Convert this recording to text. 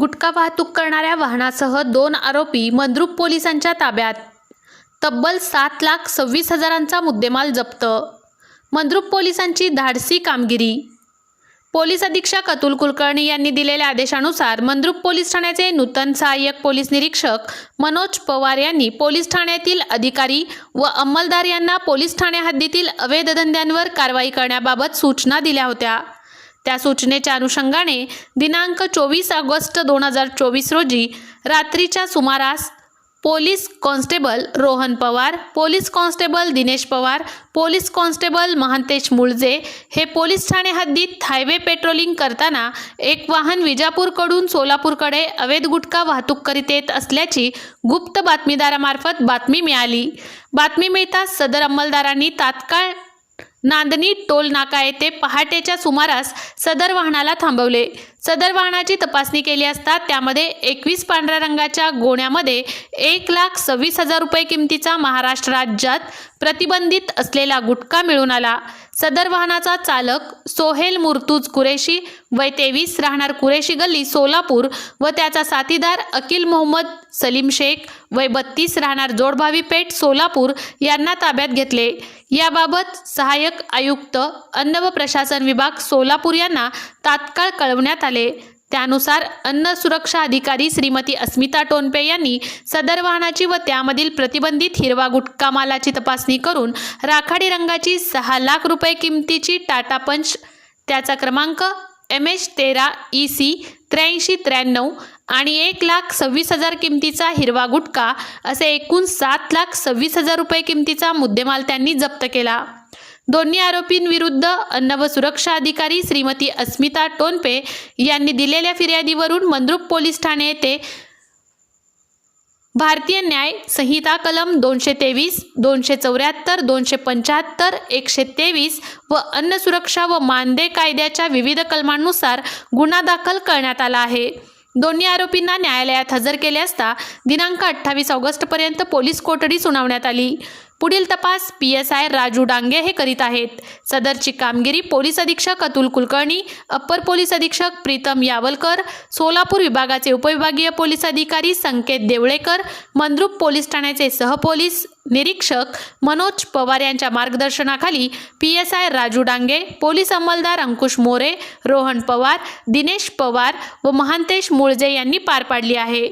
गुटखा वाहतूक करणाऱ्या वाहनासह दोन आरोपी मंद्रुप पोलिसांच्या ताब्यात. तब्बल सात लाख सव्वीस हजारांचा मुद्देमाल जप्त. मंद्रुप पोलिसांची धाडसी कामगिरी. पोलीस अधीक्षक अतुल कुलकर्णी यांनी दिलेल्या आदेशानुसार मंद्रुप पोलीस ठाण्याचे नूतन सहाय्यक पोलीस निरीक्षक मनोज पवार यांनी पोलीस ठाण्यातील अधिकारी व अंमलदार यांना पोलीस ठाणे हद्दीतील अवैध धंद्यांवर कारवाई करण्याबाबत सूचना दिल्या होत्या. त्या सूचनेच्या अनुषंगाने दिनांक चोवीस ऑगस्ट दोन हजार चोवीस रोजी रात्रीच्या सुमारास police constable Rohan Pawar police constable Dinesh Pawar police constable Mahantesh Mulje हे पोलीस ठाणे हद्दीत हायवे पेट्रोलिंग करताना एक वाहन विजापूरकडून सोलापूरकडे अवैध गुटखा वाहतूक करीत येत असल्याची गुप्त बातमीदारामार्फत बातमी मिळाली. बातमी मिळताच सदर अंमलदारांनी तात्काळ नांदणी टोल नाका येथे पहाटेच्या सुमारास सदर वाहनाला थांबवले. सदर वाहनाची तपासणी केली असता त्यामध्ये एकवीस पांढऱ्या रंगाच्या गोण्यामध्ये एक लाख सव्वीस हजार रुपये किमतीचा महाराष्ट्र राज्यात प्रतिबंधित असलेला गुटखा मिळून आला. सदर वाहनाचा चालक सोहेल मुर्तूज कुरेशी वय तेवीस राहणार कुरेशी गल्ली सोलापूर व त्याचा साथीदार अकिल मोहम्मद सलीम शेख वय बत्तीस राहणार जोडभावी पेठ सोलापूर यांना ताब्यात घेतले. याबाबत सहाय्यक आयुक्त अन्न व प्रशासन विभाग सोलापूर यांना तात्काळ कळवण्यात आले. त्यानुसार अन्न सुरक्षा अधिकारी श्रीमती अस्मिता टोनपे यांनी सदर वाहनाची व त्यामधील प्रतिबंधित हिरवा गुटखा मालाची तपासणी करून राखाडी रंगाची सहा लाख रुपये किमतीची टाटा पंच त्याचा क्रमांक एम एच तेरा ई सी त्र्याऐंशी त्र्याण्णव आणि एक लाख सव्वीस हजार किमतीचा हिरवा गुटखा असे एकूण सात लाख सव्वीस हजार रुपये किमतीचा मुद्देमाल त्यांनी जप्त केला. दोन्ही आरोपींविरुद्ध अन्न व सुरक्षा अधिकारी श्रीमती अस्मिता टोनपे यांनी दिलेल्या फिर्यादीवरून मंद्रुप पोलीस ठाणे येथे भारतीय न्याय संहिता कलम दोनशे तेवीस दोनशे चौऱ्याहत्तर दोनशे पंच्याहत्तर एकशे तेवीस व अन्न सुरक्षा व मानदे कायद्याच्या विविध कलमांनुसार गुन्हा दाखल करण्यात आला आहे. दोन्ही आरोपींना न्यायालयात हजर केले असता दिनांक अठ्ठावीस ऑगस्टपर्यंत पोलीस कोठडी सुनावण्यात आली. पुढील तपास P S I Raju Dange हे करीत आहेत. सदरची कामगिरी पोलीस अधीक्षक अतुल कुलकर्णी अप्पर पोलीस अधीक्षक प्रीतम यावलकर सोलापूर विभागाचे उपविभागीय पोलीस अधिकारी संकेत देवळेकर मंद्रुप पोलीस ठाण्याचे सहपोलीस निरीक्षक मनोज पवार यांच्या मार्गदर्शनाखाली P S I Raju Dange police अंमलदार Ankush More Rohan Pawar Dinesh Pawar व महांतेश मुळजे यांनी पार पाडली आहे.